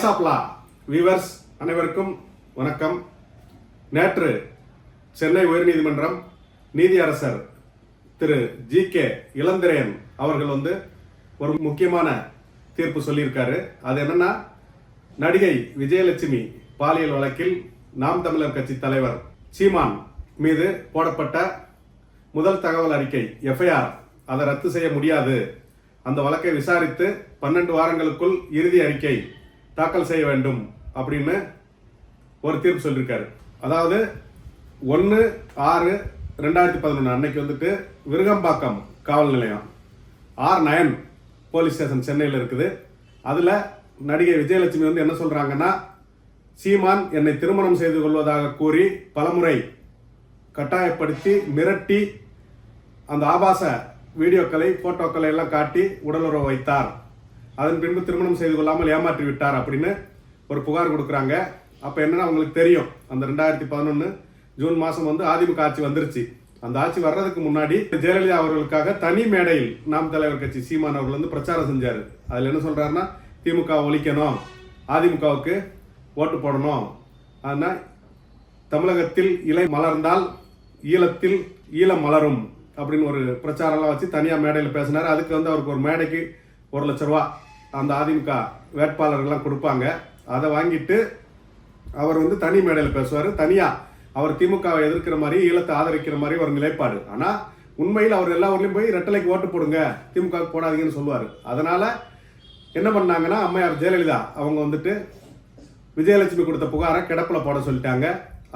Voice of law viewers அனைவருக்கும் வணக்கம். நேற்று சென்னை உயர்நீதிமன்றம் நீதியரசர் திரு ஜி கே இளந்திரையன் அவர்கள் வந்து ஒரு முக்கியமான தீர்ப்பு சொல்லியிருக்காரு. அது என்னன்னா நடிகை விஜயலட்சுமி பாலியல் வழக்கில் நாம் தமிழர் கட்சி தலைவர் சீமான் மீது போடப்பட்ட முதல் தகவல் அறிக்கை எஃப்ஐஆர் அதை ரத்து செய்ய முடியாது. அந்த வழக்கை விசாரித்து பன்னெண்டு வாரங்களுக்குள் இறுதி அறிக்கை தாக்கல் செய்ய வேண்டும் அப்படின்னு ஒரு தீர்ப்பு சொல்லியிருக்காரு அதாவது ஒன்று ஆறு ரெண்டாயிரத்தி பதினொன்று அன்னைக்கு வந்துட்டு விருகம்பாக்கம் காவல் நிலையம் ஆர் நயன் போலீஸ் ஸ்டேஷன் சென்னையில் இருக்குது. அதில் நடிகை விஜயலட்சுமி வந்து என்ன சொல்கிறாங்கன்னா சீமான் என்னை திருமணம் செய்து கொள்வதாக கூறி பலமுறை கட்டாயப்படுத்தி மிரட்டி அந்த ஆபாச வீடியோக்களை போட்டோக்களை எல்லாம் காட்டி உடலுறவு வைத்தார். அதன் பின்பு திருமணம் செய்து கொள்ளாமல் ஏமாற்றி விட்டார் அப்படின்னு ஒரு புகார் கொடுக்குறாங்க. அப்போ என்னன்னா அவங்களுக்கு தெரியும். அந்த ரெண்டாயிரத்தி பதினொன்று ஜூன் மாதம் வந்து அதிமுக ஆட்சி வந்துருச்சு. அந்த ஆட்சி வர்றதுக்கு முன்னாடி ஜெயலலிதா அவர்களுக்காக தனி மேடையில் நாம் தலைவர் கட்சி சீமான் அவர்கள் வந்து பிரச்சாரம் செஞ்சார். அதில் என்ன சொல்கிறாருன்னா திமுக ஒழிக்கணும். அதிமுகவுக்கு ஓட்டு போடணும். ஆனால் தமிழகத்தில் இலை மலர்ந்தால் ஈழத்தில் ஈழம் மலரும் அப்படின்னு ஒரு பிரச்சாரம்லாம் வச்சு தனியாக மேடையில் பேசினார். அதுக்கு வந்து அவருக்கு ஒரு மேடைக்கு ஒரு லட்ச ரூபா. அந்த அதிமுக வேட்பாளர்கள்லாம் கொடுப்பாங்க. அதை வாங்கிட்டு அவர் வந்து தனி மேடையில் பேசுவார். தனியாக அவர் திமுகவை எதிர்க்கிற மாதிரி ஈழத்தை ஆதரிக்கிற மாதிரி ஒரு நிலைப்பாடு. ஆனால் உண்மையில் அவர் எல்லா ஊர்லேயும் போய் ரெட்டலைக்கு ஓட்டு போடுங்க திமுக போடாதீங்கன்னு சொல்லுவார். அதனால் என்ன பண்ணாங்கன்னா அம்மையார் ஜெயலலிதா அவங்க வந்துட்டு விஜயலட்சுமி கொடுத்த புகாரை கிடப்பில் போட சொல்லிட்டாங்க.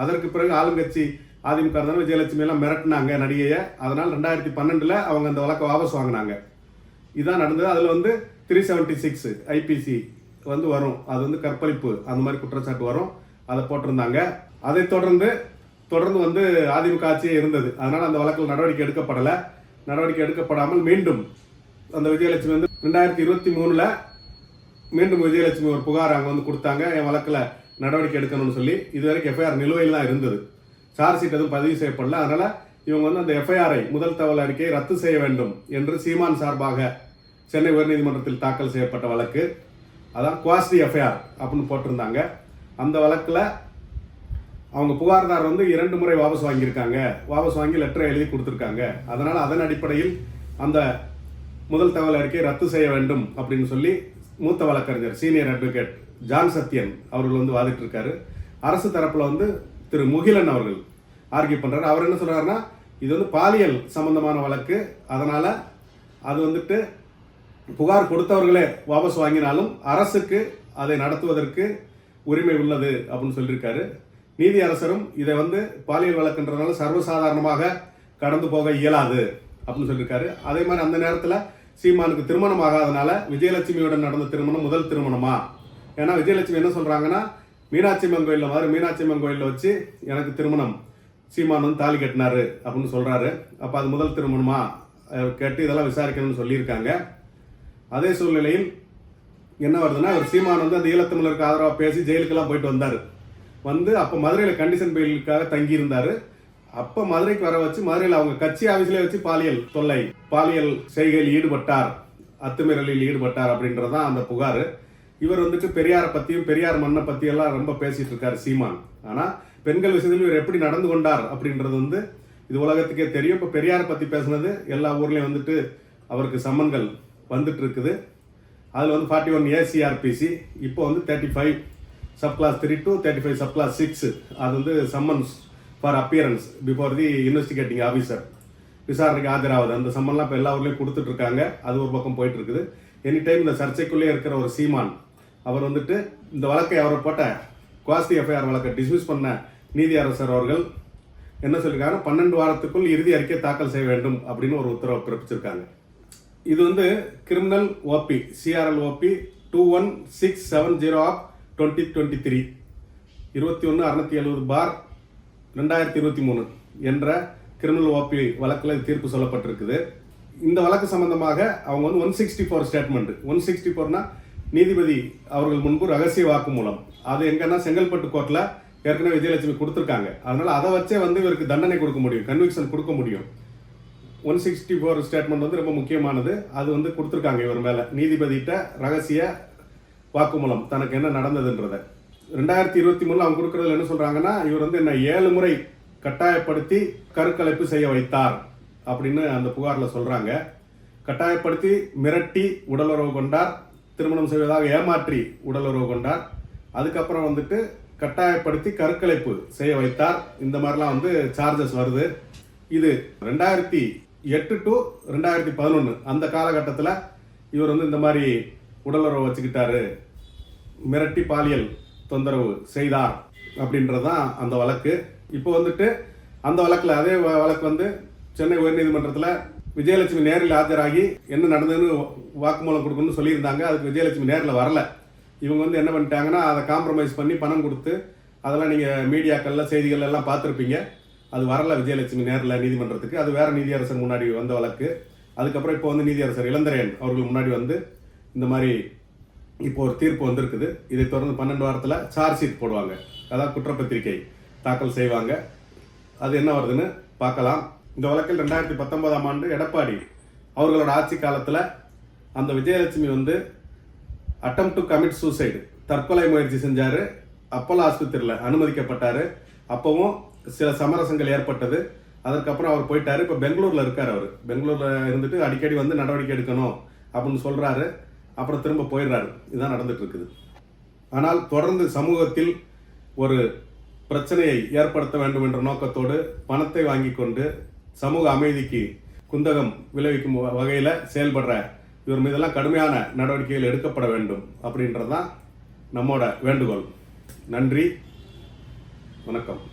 அதற்கு பிறகு ஆளுங்கட்சி அதிமுக இருந்தாலும் விஜயலட்சுமி எல்லாம் மிரட்டினாங்க நடிகையை. அதனால் ரெண்டாயிரத்தி பன்னெண்டில் அவங்க அந்த வழக்கை வாபஸ் வாங்கினாங்க. இதுதான் நடந்தது. அதில் வந்து த்ரீ செவன்ட்டி சிக்ஸ் ஐபிசி வந்து வரும். அது வந்து கற்பழிப்பு. அந்த மாதிரி குற்றச்சாட்டு வரும். அதை போட்டிருந்தாங்க. அதை தொடர்ந்து தொடர்ந்து வந்து அதிமுக ஆட்சியே இருந்தது. அதனால் அந்த வழக்கில் நடவடிக்கை எடுக்கப்படலை. நடவடிக்கை எடுக்கப்படாமல் மீண்டும் அந்த விஜயலட்சுமி வந்து ரெண்டாயிரத்தி இருபத்தி மூணில் மீண்டும் விஜயலட்சுமி ஒரு புகார் அங்கே வந்து கொடுத்தாங்க. என் வழக்கில் நடவடிக்கை எடுக்கணும்னு சொல்லி. இது வரைக்கும் எஃப்ஐஆர் நிலுவையில் தான் இருந்தது. சார்ஜ் ஷீட் எதுவும் பதிவு செய்யப்படல. அதனால் இவங்க வந்து அந்த எஃப்ஐஆரை முதல் தகவல் அறிக்கையை ரத்து செய்ய வேண்டும் என்று சீமான் சார்பாக சென்னை உயர்நீதிமன்றத்தில் தாக்கல் செய்யப்பட்ட வழக்கு. அதான் குவாஸ்டி எஃப்ஐஆர் அப்படின்னு போட்டிருந்தாங்க. அந்த வழக்கில் அவங்க புகார்தார் வந்து இரண்டு முறை வாபஸ் வாங்கியிருக்காங்க. வாபஸ் வாங்கி லெட்டரை எழுதி கொடுத்துருக்காங்க. அதனால் அதன் அடிப்படையில் அந்த முதல் தகவல் அறிக்கையை ரத்து செய்ய வேண்டும் அப்படின்னு சொல்லி மூத்த வழக்கறிஞர் சீனியர் அட்வொகேட் ஜான் சத்யன் அவர்கள் வந்து வாதிட்டு இருக்காரு அரசு தரப்பில் வந்து திரு முகிலன் அவர்கள் ஆர்கியூ பண்ணுறாரு அவர் என்ன சொல்கிறாருன்னா இது வந்து பாலியல் சம்பந்தமான வழக்கு. அதனால் அது வந்துட்டு புகார் கொடுத்தவர்களே வாபஸ் வாங்கினாலும் அரசுக்கு அதை நடத்துவதற்கு உரிமை உள்ளது அப்படின்னு சொல்லியிருக்காரு. நீதி அரசரும் இதை வந்து பாலியல் வழக்குன்றதுனால சர்வசாதாரணமாக கடந்து போக இயலாது அப்படின்னு சொல்லியிருக்காரு. அதே மாதிரி அந்த நேரத்தில் சீமானுக்கு திருமணம் ஆகாதனால விஜயலட்சுமியுடன் நடந்த திருமணம் முதல் திருமணமா? ஏன்னா விஜயலட்சுமி என்ன சொல்கிறாங்கன்னா மீனாட்சி அம்மன் கோயிலில் மாதிரி மீனாட்சி அம்மன் கோயிலில் வச்சு எனக்கு திருமணம். சீமான் வந்து தாலி கட்டினாரு அப்படின்னு சொல்கிறாரு அப்போ அது முதல் திருமணமா? கேட்டு இதெல்லாம் விசாரிக்கணும்னு சொல்லியிருக்காங்க. அதே சூழ்நிலையில் என்ன வருதுன்னா ஒரு சீமான் வந்து அந்த ஈழத்தமிழருக்கு ஆதரவாக பேசி ஜெயிலுக்கெல்லாம் போயிட்டு வந்தார். வந்து அப்போ மதுரையில் கண்டிஷன் பெயிலுக்காக தங்கியிருந்தார். அப்போ மதுரைக்கு வர வச்சு மதுரையில் அவங்க கட்சி ஆஃபீஸ்லேயே வச்சு பாலியல் தொல்லை பாலியல் செய்கையில் ஈடுபட்டார் அத்துமீறலில் ஈடுபட்டார் அப்படின்றதான் அந்த புகார். இவர் வந்துட்டு பெரியாரை பற்றியும் பெரியார் மண்ணை பற்றியெல்லாம் ரொம்ப பேசிகிட்டு இருக்கார் சீமான். ஆனால் பெண்கள் விஷயத்தில் இவர் எப்படி நடந்து கொண்டார் அப்படின்றது வந்து இது உலகத்துக்கே தெரியும். இப்போ பெரியாரை பற்றி பேசுனது எல்லா ஊர்லேயும் வந்துட்டு அவருக்கு சம்மன்கள். வந்துட்டுருக்குது. அதில் வந்து ஃபார்ட்டி ஒன் ஏசிஆர்பிசி இப்போ வந்து thirty five sub class three two thirty five sub class six அது வந்து summons for appearance before the investigating officer விசாரணைக்கு ஆஜராகுது அந்த சம்மன்லாம் இப்போ எல்லா ஊர்லேயும் கொடுத்துட்ருக்காங்க அது ஒரு பக்கம் போயிட்டு இருக்குது எனி டைம் இந்த சர்ச்சைக்குள்ளே இருக்கிற ஒரு சீமான் அவர் வந்துட்டு இந்த வழக்கை அவர் போட்ட குவாஸ்தி எஃப்ஐஆர் வழக்கை டிஸ்மிஸ் பண்ண நீதி அரசர் அவர்கள் என்ன சொல்லியிருக்காங்க பன்னெண்டு வாரத்துக்குள் இறுதி அறிக்கை தாக்கல் செய்ய வேண்டும் அப்படின்னு ஒரு உத்தரவு பிறப்பிச்சிருக்காங்க. இது வந்து criminal OP CRL OP two one six seven zero of twenty twenty three இருபத்தி ஒன்று அறுநூத்தி எழுபது பார் ரெண்டாயிரத்தி இருபத்தி மூணு என்ற கிரிமினல் ஓபி வழக்கில் தீர்ப்பு சொல்லப்பட்டிருக்குது. இந்த வழக்கு சம்பந்தமாக அவங்க வந்து one sixty four statement one sixty ஃபோர்னா நீதிபதி அவர்கள் முன்பு ரகசிய வாக்குமூலம் அது எங்கன்னா செங்கல்பட்டு கோர்ட்டில் ஏற்கனவே விஜயலட்சுமி கொடுத்துருக்காங்க. அதனால் அதை வச்சே வந்து இவருக்கு தண்டனை கொடுக்க முடியும் கன்விக்ஷன் கொடுக்க முடியும். ஒன் சிக்ஸ்டி ஃபோர் ஸ்டேட்மெண்ட் வந்து ரொம்ப முக்கியமானது. அது வந்து கொடுத்துருக்காங்க இவர் மேலே. நீதிபதிகிட்ட ரகசிய வாக்குமூலம் தனக்கு என்ன நடந்ததுன்றத. ரெண்டாயிரத்தி இருபத்தி மூணில் அவங்க கொடுக்குறதுல என்ன சொல்கிறாங்கன்னா இவர் வந்து என்ன ஏழு முறை கட்டாயப்படுத்தி கருக்கலைப்பு செய்ய வைத்தார் அப்படின்னு அந்த புகாரில் சொல்கிறாங்க கட்டாயப்படுத்தி மிரட்டி உடலுறவு கொண்டார் திருமணம் செய்வதாக ஏமாற்றி உடலுறவு கொண்டார். அதுக்கப்புறம் வந்துட்டு கட்டாயப்படுத்தி கருக்கலைப்பு செய்ய வைத்தார். இந்த மாதிரிலாம் வந்து சார்ஜஸ் வருது. இது ரெண்டாயிரத்தி எட்டு டு ரெண்டாயிரத்தி பதினொன்று அந்த காலகட்டத்தில் இவர் வந்து இந்த மாதிரி உடலுறவு வச்சுக்கிட்டாரு. மிரட்டி பாலியல் தொந்தரவு செய்தார் அப்படின்றது தான் அந்த வழக்கு. இப்போ வந்துட்டு அந்த வழக்கில் அதே வ- வழக்கு வந்து சென்னை உயர்நீதிமன்றத்தில் விஜயலட்சுமி நேரில் ஆஜராகி என்ன நடந்ததுன்னு வாக்குமூலம் கொடுக்கணும்னு சொல்லியிருந்தாங்க. அதுக்கு விஜயலட்சுமி நேரில் வரல. இவங்க வந்து என்ன பண்ணிட்டாங்கன்னா அதை காம்ப்ரமைஸ் பண்ணி பணம் கொடுத்து அதெல்லாம் நீங்கள் மீடியாக்கள்ல செய்திகள் எல்லாம் பார்த்துருப்பீங்க. அது வரல விஜயலட்சுமி நேரில் நீதிமன்றத்துக்கு. அது வேறு நீதியரசர் முன்னாடி வந்த வழக்கு. அதுக்கப்புறம் இப்போ வந்து நீதியரசர் இளந்திரையன் அவர்கள் முன்னாடி வந்து இந்த மாதிரி இப்போ ஒரு தீர்ப்பு வந்திருக்குது. இதை தொடர்ந்து பன்னெண்டு வாரத்தில் சார்ஜ் ஷீட் போடுவாங்க. அதாவது குற்றப்பத்திரிகை தாக்கல் செய்வாங்க. அது என்ன வருதுன்னு பார்க்கலாம். இந்த வழக்கில் ரெண்டாயிரத்தி பத்தொன்பதாம் ஆண்டு எடப்பாடி அவர்களோட ஆட்சி காலத்தில் அந்த விஜயலட்சுமி வந்து அட்டம் டு கமிட் சூசைடு தற்கொலை முயற்சி செஞ்சார். அப்போலோ ஆஸ்பத்திரியில் அனுமதிக்கப்பட்டார். அப்பவும் சில சமரசங்கள் ஏற்பட்டது. அதற்கப்புறம் அவர் போயிட்டார். இப்போ பெங்களூரில் இருக்கார் அவர். பெங்களூரில் இருந்துட்டு அடிக்கடி வந்து நடவடிக்கை எடுக்கணும் அப்படின்னு சொல்கிறாரு அப்புறம் திரும்ப போயிடுறாரு. இதுதான் நடந்துட்டு இருக்குது ஆனால் தொடர்ந்து சமூகத்தில் ஒரு பிரச்சனையை ஏற்படுத்த வேண்டும் என்ற நோக்கத்தோடு பணத்தை வாங்கி கொண்டு சமூக அமைதிக்கு குந்தகம் விளைவிக்கும் வ- செயல்படுற இவர் மீதெல்லாம் கடுமையான நடவடிக்கைகள் எடுக்கப்பட வேண்டும் அப்படின்றதுதான் நம்மோட வேண்டுகோள். நன்றி. வணக்கம்.